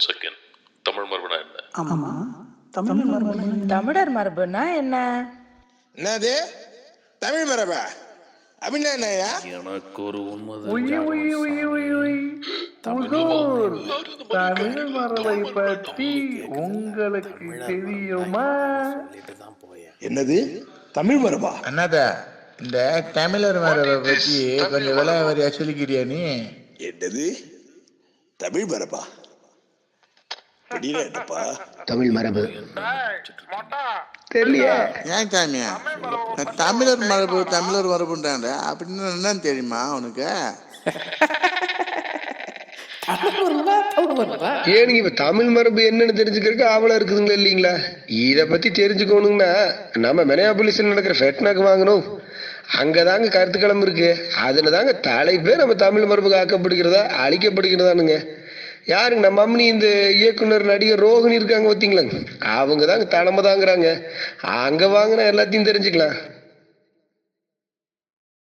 One second. Tamil மரபுனா என்ன? ஆமா. தமிழ் மரபு தமிழர் மரபுனா என்ன? என்னது? தமிழ் மரபா? அப்படின்னா என்னய்யா? எனக்கு ஒரு தமிழ் மரபை பற்றி உங்களுக்கு தெரியுமா? என்னது? தமிழ் மரபா? அண்ணாத இந்த தமிழர் மரபை பற்றி கொஞ்சம் விலை வரியா சொல்லிக்கிறியா நீ? என்னது? தமிழ் மரபா? தமிழ் மரபு. தெரியலையே. ஏன் தமிழர் மரபு தமிழர் மரபுன்றாங்க. அப்படின்னு என்னன்னு தெரியுமா உனக்கு? ஏனுங்க இப்ப தமிழ் மரபு? என்னன்னு தெரிஞ்சுக்கிறதுக்கு ஆவலா இருக்குதுங்களா இல்லீங்களா? இத பத்தி தெரிஞ்சுக்கணுங்கன்னா நம்ம மெனியாபுலிஸ்ல நடக்கிற ஃபெட்னாக்கு வாங்கணும். அங்கதாங்க கருத்து கிளம்பு இருக்கு அதுல தாங்க தலைப்பே நம்ம தமிழ் மரபு காக்கப்படுகிறதா அழிக்கப்படுகிறதானுங்க. யாருங்க நம்ம அம்மனி இந்த இயக்குனர் நடிகர் ரோகிணி இருக்காங்க பார்த்தீங்களா அவங்க தாங்க தலைமை தாங்கிறாங்க. அங்கே வாங்கினா எல்லாத்தையும் தெரிஞ்சுக்கலாம்.